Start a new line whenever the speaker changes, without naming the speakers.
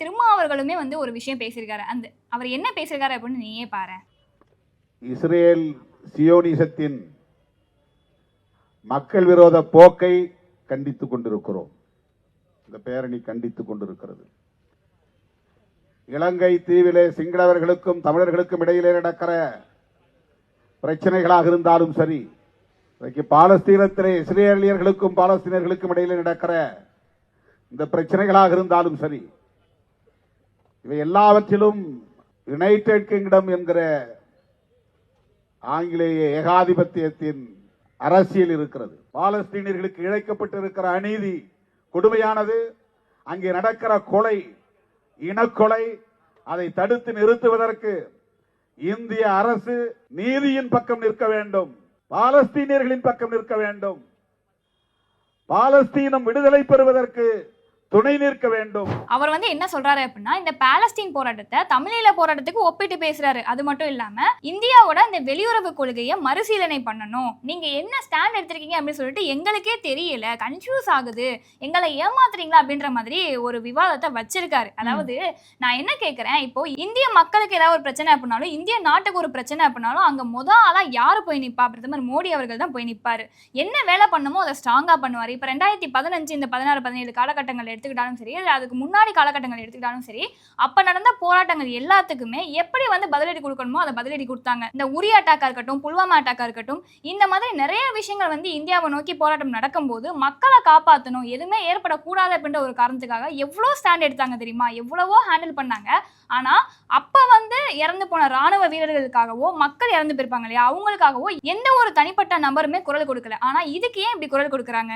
திருமாவர்களுமே வந்து ஒரு விஷயம் பேசியிருக்காரு. அந்த அவர் என்ன பேசியிருக்காரு அப்படின்னு நீயே பாரு.
இஸ்ரேல் சியோனிசத்தின் மக்கள் விரோத போக்கை கண்டித்துக் கொண்டிருக்கிறோம். இந்த பேரணி கண்டித்துக் கொண்டிருக்கிறது. இலங்கை தீவிலே சிங்களவர்களுக்கும் தமிழர்களுக்கும் இடையிலே நடக்கிற பிரச்சனைகளாக இருந்தாலும் சரி இன்றைக்கு பாலஸ்தீனத்திலே இஸ்ரேலியர்களுக்கும் பாலஸ்தீனர்களுக்கும் இடையிலே நடக்கிற இந்த பிரச்சனைகளாக இருந்தாலும் சரி இவை எல்லாவற்றிலும் யுனைடெட் கிங்டம் என்கிற ஆங்கிலேய ஏகாதிபத்தியத்தின் அரசியல் இருக்கிறது. பாலஸ்தீனியர்களுக்கு இழைக்கப்பட்டிருக்கிற அநீதி கொடுமையானது அங்கே நடக்கிற கொலை இனக்கொலை அதை தடுத்து நிறுத்துவதற்கு இந்திய அரசு நீதியின் பக்கம் நிற்க வேண்டும் பாலஸ்தீனியர்களின் பக்கம் நிற்க வேண்டும். பாலஸ்தீனம் விடுதலை பெறுவதற்கு துணை நிற்க வேண்டும்.
அவர் வந்து என்ன சொல்றாரு அப்படின்னா இந்த பாலஸ்தீன் போராட்டத்தை தமிழீழ போராட்டத்துக்கு ஒப்பிட்டு பேசுறாரு. அது மட்டும் இல்லாம இந்தியாவோட இந்த வெளியுறவு கொள்கையை மறுசீலனை பண்ணணும். நீங்க என்ன ஸ்டாண்ட் எடுத்திருக்கீங்க அப்படின்னு சொல்லிட்டு எங்களுக்கே தெரியல. கன்ஃபியூஸ் ஆகுது. எங்களை ஏமாத்துறீங்களா அப்படின்ற மாதிரி ஒரு விவாதத்தை வச்சிருக்காரு. அதாவது நான் என்ன கேட்கறேன் இப்போ இந்திய மக்களுக்கு ஏதாவது ஒரு பிரச்சனை அப்படின்னாலும் இந்திய நாட்டுக்கு ஒரு பிரச்சனை அப்படின்னாலும் அங்க முத ஆளா யாரு போய் நிப்பா? பிரதமர் மோடி அவர்கள் தான் போய் நிப்பாரு. என்ன வேலை பண்ணுமோ அதை ஸ்ட்ராங்கா பண்ணுவார். இப்ப ரெண்டாயிரத்தி பதினஞ்சு இந்த பதினாறு பதினேழு காலகட்டங்கள் எடுத்துக்கிட்டாலும் சரி இல்லை அதுக்கு முன்னாடி காலகட்டங்கள் எடுத்துக்கிட்டாலும் சரி அப்போ நடந்த போராட்டங்கள் எல்லாத்துக்குமே எப்படி வந்து பதிலடி கொடுக்கணுமோ அதை பதிலடி கொடுத்தாங்க. இந்த உரி அட்டாக்காக இருக்கட்டும் புல்வாமா அட்டாக்காக இருக்கட்டும் இந்த மாதிரி நிறைய விஷயங்கள் வந்து இந்தியாவை நோக்கி போராட்டம் நடக்கும்போது மக்களை காப்பாற்றணும் எதுவுமே ஏற்படக்கூடாது அப்படின்ற ஒரு காரணத்துக்காக எவ்வளோ ஸ்டாண்ட் எடுத்தாங்க தெரியுமா? எவ்வளவோ ஹேண்டில் பண்ணாங்க. ஆனால் அப்போ வந்து இறந்து போன ராணுவ வீரர்களுக்காகவோ மக்கள் இறந்து போயிருப்பாங்க இல்லையா? அவங்களுக்காகவோ எந்த ஒரு தனிப்பட்ட நபருமே குரல் கொடுக்கல. ஆனால் இதுக்கு ஏன் இப்படி குரல் கொடுக்குறாங்க?